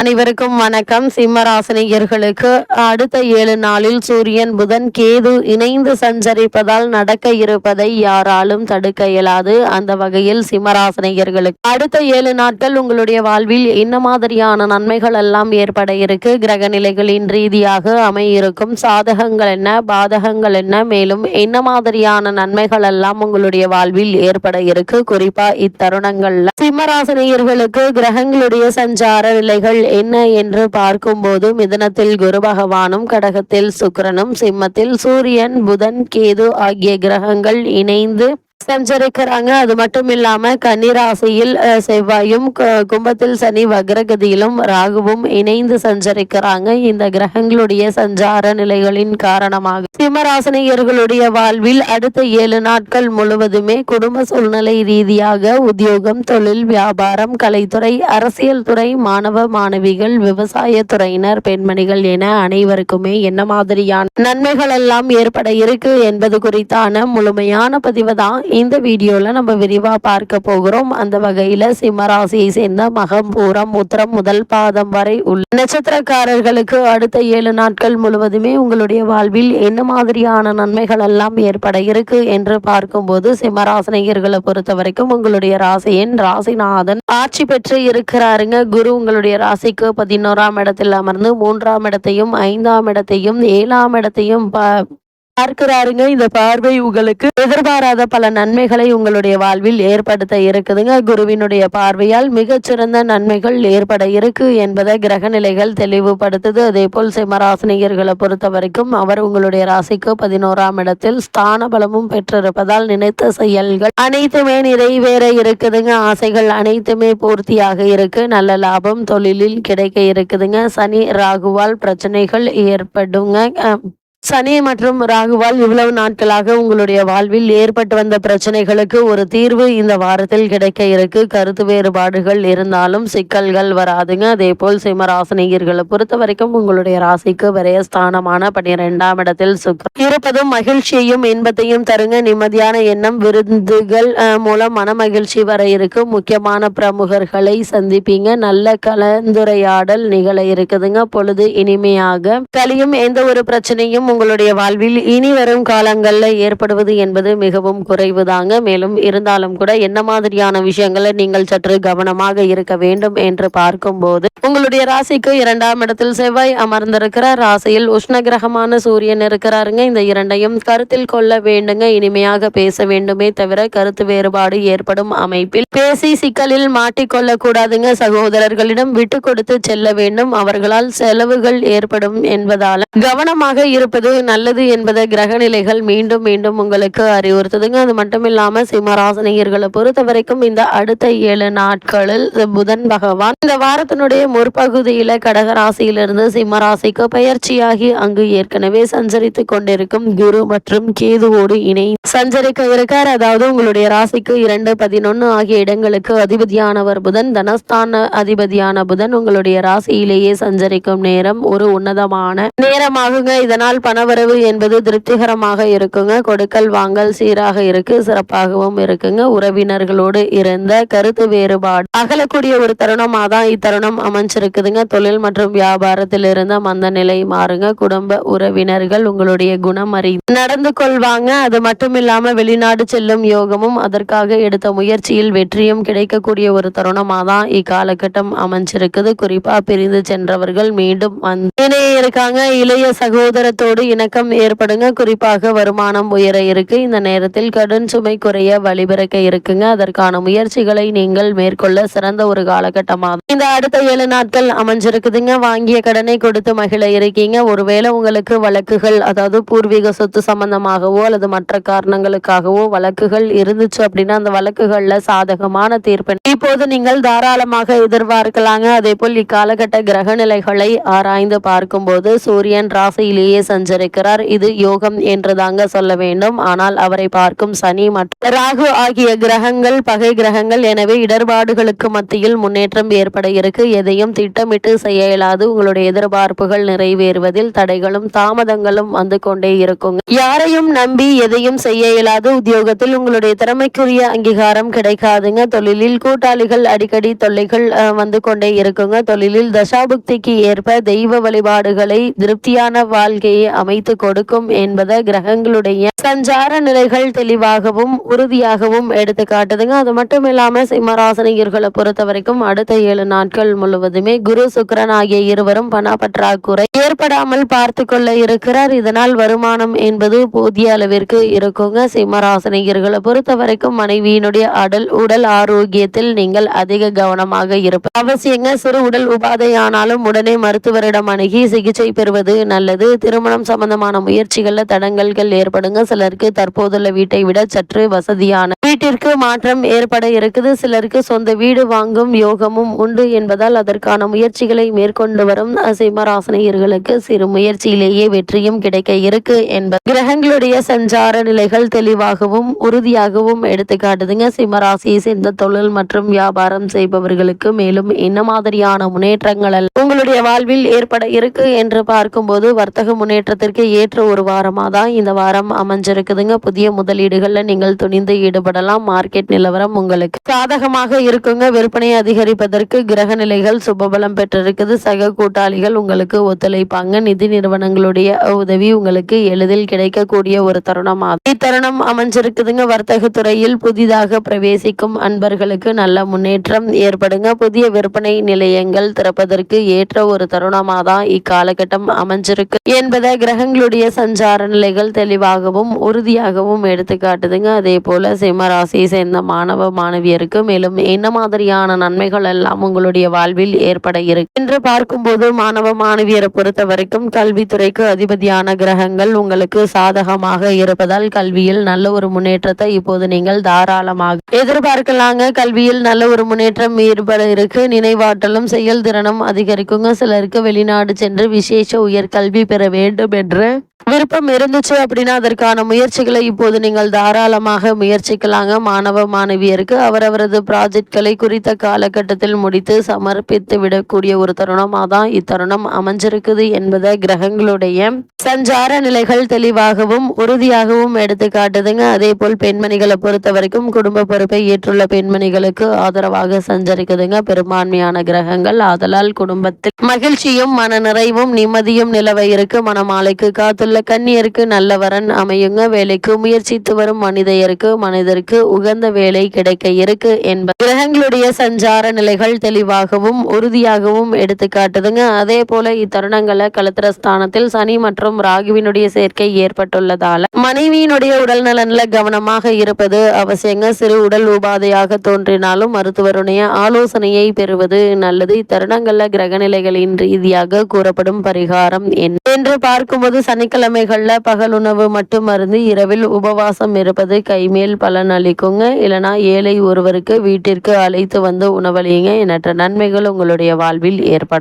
அனைவருக்கும் வணக்கம். சிம்மராசினியர்களுக்கு அடுத்த ஏழு நாளில் சூரியன் புதன் கேது இணைந்து சஞ்சரிப்பதால் நடக்க இருப்பதை யாராலும் தடுக்க இயலாது. அந்த வகையில் சிம்மராசினியர்களுக்கு அடுத்த ஏழு நாட்கள் உங்களுடைய வாழ்வில் என்ன மாதிரியான நன்மைகள் எல்லாம் ஏற்பட இருக்கு? கிரக நிலைகளின் ரீதியாக அமையிருக்கும் சாதகங்கள் என்ன? பாதகங்கள் என்ன? மேலும் என்ன மாதிரியான நன்மைகள் எல்லாம் உங்களுடைய வாழ்வில் ஏற்பட இருக்கு? குறிப்பா இத்தருணங்கள்ல சிம்மராசினியர்களுக்கு கிரகங்களுடைய சஞ்சார நிலைகள் என்ன என்று பார்க்கும்போது மிதனத்தில் குரு பகவானும் கடகத்தில் சுக்கிரனும் சிம்மத்தில் சூரியன் புதன் கேது ஆகிய கிரகங்கள் இணைந்து சஞ்சரிக்கிறாங்க அது மட்டும் இல்லாம கன்னிராசியில் செவ்வாயும் கும்பத்தில் சனி வக்ரகதியிலும் ராகுவும் இணைந்து சஞ்சரிக்கிறாங்க. இந்த கிரகங்களுடைய சஞ்சார நிலைகளின் காரணமாக. சிம்மராசினியர்களுடைய வாழ்வில் அடுத்த ஏழு நாட்கள் முழுவதுமே குடும்ப சூழ்நிலை ரீதியாக உத்தியோகம் தொழில் வியாபாரம் கலைத்துறை அரசியல் துறை மாணவ மாணவிகள் விவசாய துறையினர் பெண்மணிகள் என அனைவருக்குமே என்ன மாதிரியான நன்மைகள் எல்லாம் ஏற்பட இருக்கு என்பது குறித்தான முழுமையான பதிவு தான் இந்த வீடியோவில் நம்ம விரிவாக பார்க்க போகிறோம். அந்த வகையில் சிம்மராசியை சேர்ந்த மகம் பூரம் உத்திரம் முதல் பாதம் வரை உள்ள நட்சத்திரக்காரர்களுக்கு அடுத்த ஏழு நாட்கள் முழுவதுமே உங்களுடைய வாழ்வில் என்ன மாதிரியான நன்மைகள் எல்லாம் ஏற்பட இருக்கு என்று பார்க்கும்போது சிம்மராசினியர்களை பொறுத்த வரைக்கும் உங்களுடைய ராசியின் ராசிநாதன் ஆட்சி பெற்று இருக்கிறாருங்க. குரு உங்களுடைய ராசிக்கு பதினோராம் இடத்தில் அமர்ந்து மூன்றாம் இடத்தையும் ஐந்தாம் இடத்தையும் ஏழாம் இடத்தையும் பார்க்கிறாருங்க. இந்த பார்வை உங்களுக்கு எதிர்பாராத பல நன்மைகளை உங்களுடைய வாழ்வில் ஏற்படுத்த இருக்குதுங்க. குருவினுடைய பார்வையால் மிகச்சிறந்த நன்மைகள் ஏற்பட இருக்கு என்பதை கிரக நிலைகள் தெளிவுபடுத்துது. அதே போல் சிம்மராசினியர்களை பொறுத்த வரைக்கும் அவர் உங்களுடைய ராசிக்கு பதினோராம் இடத்தில் ஸ்தான பலமும் பெற்றிருப்பதால் நினைத்த செயல்கள் அனைத்துமே நிறைவேற இருக்குதுங்க. ஆசைகள் அனைத்துமே பூர்த்தியாக இருக்கு. நல்ல லாபம் தொழிலில் கிடைக்க இருக்குதுங்க. சனி ராகுவால் பிரச்சனைகள் ஏற்படுங்க. சனி மற்றும் ராகுவால் இவ்வளவு நாட்களாக உங்களுடைய வாழ்வில் ஏற்பட்டு வந்த பிரச்சனைகளுக்கு ஒரு தீர்வு இந்த வாரத்தில் கிடைக்க இருக்கு. கருத்து வேறுபாடுகள் இருந்தாலும் சிக்கல்கள் வராதுங்க. அதே போல் சிம்மராசினியர்களை பொறுத்த வரைக்கும் உங்களுடைய ராசிக்கு விரயஸ்தானமான பன்னிரெண்டாம் இடத்தில் சுக்கரம் இருப்பதும் மகிழ்ச்சியையும் இன்பத்தையும் தருங்க. நிம்மதியான எண்ணம் விருந்துகள் மூலம் மன மகிழ்ச்சி வர இருக்கு. முக்கியமான பிரமுகர்களை சந்திப்பீங்க. நல்ல கலந்துரையாடல் நிகழ இருக்குதுங்க. பொழுது இனிமையாக. கலியும் எந்த ஒரு பிரச்சனையும் உங்களுடைய வாழ்வில் இனி வரும் காலங்களில் ஏற்படுவது என்பது மிகவும் குறைவுதாங்க. மேலும் இருந்தாலும் கூட என்ன மாதிரியான விஷயங்களை நீங்கள் சற்று கவனமாக இருக்க வேண்டும் என்று பார்க்கும்போது உங்களுடைய ராசிக்கு இரண்டாம் இடத்தில் செவ்வாய் அமர்ந்திருக்கிறார். ராசியில் உஷ்ண கிரகமான சூரியன் இருக்கிறாருங்க. இந்த இரண்டையும் கருத்தில் கொள்ள வேண்டுங்க. இனிமையாக பேச வேண்டுமே தவிர கருத்து வேறுபாடு ஏற்படும் அமைப்பில் பேசி சிக்கலில் மாட்டிக்கொள்ள கூடாதுங்க சகோதரர்களிடம் விட்டு கொடுத்து செல்ல வேண்டும். அவர்களால் செலவுகள் ஏற்படும் என்பதால் கவனமாக இருப்பது நல்லது என்பதை கிரக நிலைகள் மீண்டும் மீண்டும் உங்களுக்கு அறிவுறுத்துதுங்க. அது மட்டும் இல்லாம சிம்மராசனியர்களை பொறுத்த வரைக்கும் இந்த அடுத்த ஏழு நாட்களில் புதன் பகவான் இந்த வாரத்தினுடைய முற்பகுதியில கடகராசியிலிருந்து சிம்மராசிக்கு பயிற்சியாகி அங்கு ஏற்கனவே சஞ்சரித்து கொண்டிருக்கும் குரு மற்றும் கேதுவோடு இணை சஞ்சரிக்க இருக்கார். அதாவது உங்களுடைய ராசிக்கு இரண்டு பதினொன்னு ஆகிய இடங்களுக்கு அதிபதியானவர் புதன் தனஸ்தான அதிபதியான புதன் உங்களுடைய ராசியிலேயே சஞ்சரிக்கும் நேரம் ஒரு உன்னதமான நேரமாகுங்க. இதனால் பணவரவு என்பது திருப்திகரமாக இருக்குங்க. கொடுக்கல் வாங்கல் சீராக இருக்கு சிறப்பாகவும் இருக்குங்க. உறவினர்களோடு இருந்த கருத்து வேறுபாடு. அகலக்கூடிய ஒரு தருணமாக தான் இத்தருணம் அமைஞ்சிருக்குதுங்க. தொழில் மற்றும் வியாபாரத்தில் இருந்த மந்த நிலை மாறுங்க. குடும்ப உறவினர்கள் உங்களுடைய குணம் அறி நடந்து கொள்வாங்க. அது மட்டும் இல்லாம வெளிநாடு செல்லும் யோகமும் அதற்காக எடுத்த முயற்சியில் வெற்றியும் கிடைக்கக்கூடிய ஒரு தருணமாக தான் இக்காலகட்டம் அமைஞ்சிருக்குது. குறிப்பா பிரிந்து சென்றவர்கள் மீண்டும் வந்து இருக்காங்க. இளைய சகோதரத்தோடு இணக்கம் ஏற்படுங்க. குறிப்பாக வருமானம் உயர இருக்கு. இந்த நேரத்தில் கடன் சுமை குறைய வழிபிறக்க இருக்குங்க. அதற்கான முயற்சிகளை நீங்கள் மேற்கொள்ள சிறந்த ஒரு காலகட்டமாகும் இந்த அடுத்த ஏழு நாட்கள் அமைஞ்சிருக்குதுங்க. வாங்கிய கடனை கொடுத்து மகிழ இருக்கீங்க. ஒருவேளை உங்களுக்கு வழக்குகள் அதாவது பூர்வீக சொத்து சம்பந்தமாகவோ அல்லது மற்ற காரணங்களுக்காகவோ வழக்குகள் இருந்துச்சு அப்படின்னா அந்த வழக்குகள்ல சாதகமான தீர்ப்பு. இப்போது நீங்கள் தாராளமாக எதிர்பார்க்கலாங்க. அதே போல் இக்காலகட்ட கிரக நிலைகளை ஆராய்ந்து பார்க்கும்போது சூரியன் ராசியிலேயே சஞ்சரிக்கிறார். இது யோகம் என்று தாங்க சொல்ல வேண்டும். ஆனால் அவரை பார்க்கும் சனி மற்றும் ராகு ஆகிய கிரகங்கள் பகை கிரகங்கள் எனவே இடர்பாடுகளுக்கு மத்தியில் முன்னேற்றம் ஏற்பட இருக்கு. எதையும் திட்டமிட்டு செய்ய இயலாது. உங்களுடைய எதிர்பார்ப்புகள் நிறைவேறுவதில் தடைகளும் தாமதங்களும் வந்து கொண்டே இருக்குங்க. யாரையும் நம்பி எதையும் செய்ய இயலாது. உத்தியோகத்தில் உங்களுடைய திறமைக்குரிய அங்கீகாரம் கிடைக்காதுங்க. தொழிலில் கூட்டாளிகள் அடிக்கடி தொல்லைகள் வந்து கொண்டே இருக்குங்க. தொழிலில் தசாபுக்திக்கு ஏற்ப தெய்வ வழிபாடுகளை திருப்தியான வாழ்க்கையை அமைத்து கொடுக்கும் என்பதை கிரகங்களுடைய சஞ்சார நிலைகள் தெளிவாகவும் உறுதியாகவும் எடுத்து காட்டுதுங்க அது மட்டும் இல்லாம சிம்மராசனியர்களை பொறுத்த வரைக்கும் அடுத்த ஏழு நாட்கள் முழுவதுமே குரு சுக்கரன் ஆகிய இருவரும் பண பற்றாக்குறை ஏற்படாமல் பார்த்து கொள்ள இருக்கிறார். இதனால் வருமானம் என்பது போதிய அளவிற்கு இருக்குங்க. சிம்மராசனிகர்களை பொறுத்த வரைக்கும் மனைவியினுடைய அடல் உடல் ஆரோக்கியத்தில் நீங்கள் அதிக கவனமாக இருப்ப அவசியங்க. சிறு உடல் உபாதையானாலும் உடனே மருத்துவரிடம் அணுகி சிகிச்சை பெறுவது நல்லது. திருமணம் சம்பந்தமான முயற்சிகள்ல தடங்கல்கள் ஏற்படுங்க. சிலருக்கு தற்போதுள்ள வீட்டை விட சற்று வசதியான வீட்டிற்கு மாற்றம் ஏற்பட இருக்குது. சிலருக்கு சொந்த வீடு வாங்கும் யோகமும் உண்டு என்பதால் அதற்கான முயற்சிகளை மேற்கொண்டு வரும் சிம்மராசனியர்களுக்கு சிறு முயற்சியிலேயே வெற்றியும் கிடைக்க இருக்கு என்பது கிரகங்களுடைய சஞ்சார நிலைகள் தெளிவாகவும் உறுதியாகவும் எடுத்துக்காட்டுதுங்க சிம்மராசியை சேர்ந்த தொழில் மற்றும் வியாபாரம் செய்பவர்களுக்கு மேலும் என்ன மாதிரியான முன்னேற்றங்கள் உங்களுடைய வாழ்வில் ஏற்பட இருக்கு என்று பார்க்கும்போது வர்த்தக முன்னேற்றத்திற்கு ஏற்ற ஒரு வாரமாக தான் இந்த வாரம் அமைஞ்சிருக்குதுங்க. புதிய முதலீடுகளில் நீங்கள் துணிந்து ஈடுபடலாம் மார்க்கெட் நிலவரம் உங்களுக்கு சாதகமாக இருக்குங்க. விற்பனை அதிகரிப்பதற்கு கிரக நிலைகள் சுபபலம் பெற்றிருக்குது. சக கூட்டாளிகள் உங்களுக்கு ஒத்துழைப்பாங்க. நிதி நிறுவனங்களுடைய உதவி உங்களுக்கு எளிதில் கிடைக்கக்கூடிய ஒரு தருணமாகும் இத்தருணம் அமைஞ்சிருக்குதுங்க. வர்த்தக துறையில் புதிதாக பிரவேசிக்கும் அன்பர்களுக்கு நல்ல முன்னேற்றம் ஏற்படுங்க. புதிய விற்பனை நிலையங்கள் திறப்பதற்கு ஏற்ற ஒரு தருணமாக தான் இக்காலகட்டம் அமைஞ்சிருக்கு என்பதை கிரகங்களுடைய சஞ்சார நிலைகள் தெளிவாகவும் உறுதியாகவும் எடுத்து காட்டுதுங்க அதே போல சிம்ம ராசியை சேர்ந்த மாணவ மாணவியருக்கு மேலும் என்ன மாதிரியான நன்மைகள் எல்லாம் உங்களுடைய வாழ்வில் ஏற்பட இருக்கு? என்று பார்க்கும்போது மாணவ மாணவியரை பொறுத்த வரைக்கும் கல்வித்துறைக்கு அதிபதியான கிரகங்கள் உங்களுக்கு சாதகமாக இருப்பதால் கல்வியில் நல்ல ஒரு முன்னேற்றத்தை இப்போது நீங்கள் தாராளமாக எதிர்பார்க்கலாங்க. கல்வியில் நல்ல ஒரு முன்னேற்றம் ஏற்பட இருக்கு. நினைவாற்றலும் செயல்திறனும் அதிகரிக்குங்க. சிலருக்கு வெளிநாடு சென்று விசேஷ உயர்கல்வி பெற வேண்டும் என்று விருப்பம் இருந்துச்சு அப்படின்னா அதற்கான முயற்சிகளை இப்போது நீங்கள் தாராளமாக முயற்சிக்கலாங்க. மாணவ மாணவியருக்கு அவரவரது ப்ராஜெக்ட்களை குறித்த காலகட்டத்தில் முடித்து சமர்ப்பித்து விடக்கூடிய ஒரு தருணமாக தான் இத்தருணம் அமைஞ்சிருக்குது என்பதை கிரகங்களுடைய சஞ்சார நிலைகள் தெளிவாகவும் உறுதியாகவும் எடுத்து காட்டுதுங்க. அதே போல் பெண்மணிகளை பொறுத்த வரைக்கும் குடும்ப பொறுப்பை ஏற்றுள்ள பெண்மணிகளுக்கு ஆதரவாக சஞ்சரிக்குதுங்க. பெரும்பான்மையான கிரகங்கள். ஆதலால் குடும்பத்தில் மகிழ்ச்சியும் மன நிறைவும் நிம்மதியும் நிலவ இருக்கு. மனமாலைக்கு காத்து காத்துள்ள கன்னியருக்கு நல்ல வரன் அமையுங்க. வேலைக்கு முயற்சித்து வரும் மனிதருக்கு மனிதருக்கு உகந்த வேலை கிடைக்க இருக்கு என்பது கிரகங்களுடைய சஞ்சார நிலைகள் தெளிவாகவும் உறுதியாகவும் எடுத்து காட்டுதுங்க. அதே போல இத்தருணங்களை கலத்திர ஸ்தானத்தில் சனி மற்றும் ராகுவினுடைய சேர்க்கை ஏற்பட்டுள்ளதால மனைவியினுடைய உடல் நலன்ல கவனமாக இருப்பது அவசியங்க. சிறு உடல் உபாதையாக தோன்றினாலும் மருத்துவருடைய ஆலோசனையை பெறுவது நல்லது. இத்தருணங்கள்ல கிரகநிலைகளின் ரீதியாக கூறப்படும் பரிகாரம் என்ன? என்று பார்க்கும்போது சனிக்கிழமைகளில் பகல் உணவு மட்டும் அருந்து இரவில் உபவாசம் இருப்பது கைமேல் பலன் அளிக்குங்க. இல்லைனா ஏழை ஒருவருக்கு வீட்டிற்கு அழைத்து வந்து உணவளியுங்க எண்ணற்ற நன்மைகள் உங்களுடைய வாழ்வில் ஏற்படும்